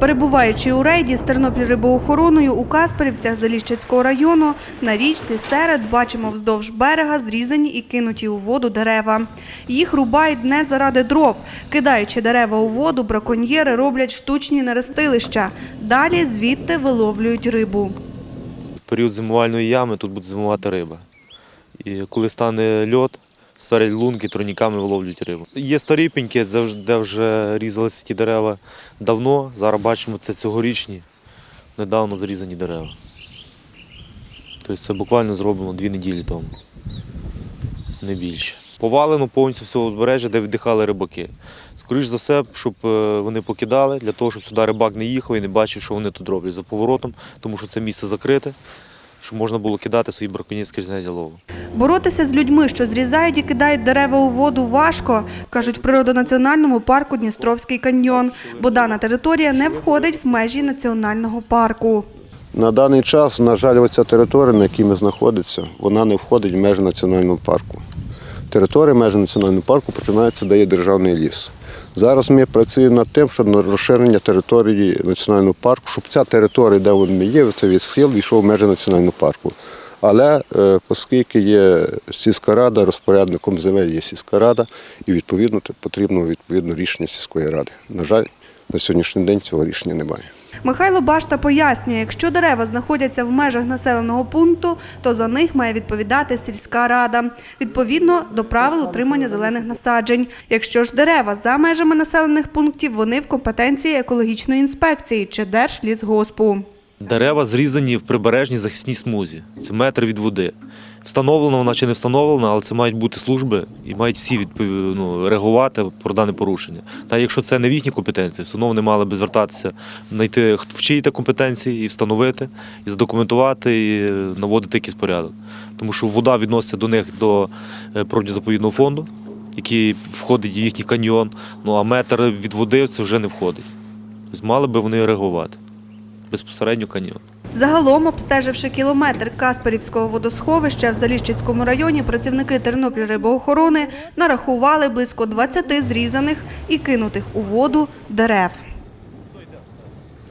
Перебуваючи у рейді з Тернопіль-рибоохороною у Касперівцях Заліщицького району, на річці серед бачимо вздовж берега зрізані і кинуті у воду дерева. Їх рубають не заради дров. Кидаючи дерева у воду, браконьєри роблять штучні нерестилища. Далі звідти виловлюють рибу. В період зимувальної ями тут буде зимувати риба. І коли стане льод, сферять лунки, турніками виловлюють рибу. Є старі пеньки, де вже різалися ті дерева давно. Зараз бачимо, це цьогорічні, недавно зрізані дерева. Тобто це буквально зроблено дві неділі тому, не більше. Повалено повністю всього узбережжя, де віддихали рибаки. Скоріше за все, щоб е, вони покидали, для того, щоб сюди рибак не їхав і не бачив, що вони тут роблять за поворотом, тому що це місце закрите, щоб можна було кидати свої браконьєрські знаряддя лову. Боротися з людьми, що зрізають і кидають дерева у воду, важко, кажуть в природонаціональному парку Дністровський каньйон, бо дана територія не входить в межі національного парку. На даний час, на жаль, оця територія, на якій ми знаходимося, вона не входить в межі національного парку. Територія межі національного парку починається, де є державний ліс. Зараз ми працюємо над тим, щоб на розширення території національного парку, щоб ця територія, де вони є, це від схил, війшов в межі національного парку. Але е, оскільки є сільська рада, розпорядником земель є сільська рада, і відповідно потрібно відповідно рішення сільської ради. На жаль, на сьогоднішній день цього рішення немає. Михайло Башта пояснює, якщо дерева знаходяться в межах населеного пункту, то за них має відповідати сільська рада, відповідно до правил утримання зелених насаджень. Якщо ж дерева за межами населених пунктів, вони в компетенції екологічної інспекції чи Держлісгоспу. Дерева зрізані в прибережній захисній смузі. Це метр від води. Встановлена вона чи не встановлена, але це мають бути служби і мають всі відпові... ну, реагувати про дане порушення. Та якщо це не в їхній компетенції, все одно вони мали би звертатися, знайти в чиї те компетенції і встановити, і задокументувати, і наводити якийсь порядок. Тому що вода відноситься до них до е, природно-заповідного фонду, який входить в їхній каньйон. Ну а метр від води це вже не входить. Тобто мали би вони реагувати безпосередньо каньйон. Загалом, обстеживши кілометр Касперівського водосховища в Заліщицькому районі, працівники Тернопіль-рибоохорони нарахували близько 20 зрізаних і кинутих у воду дерев.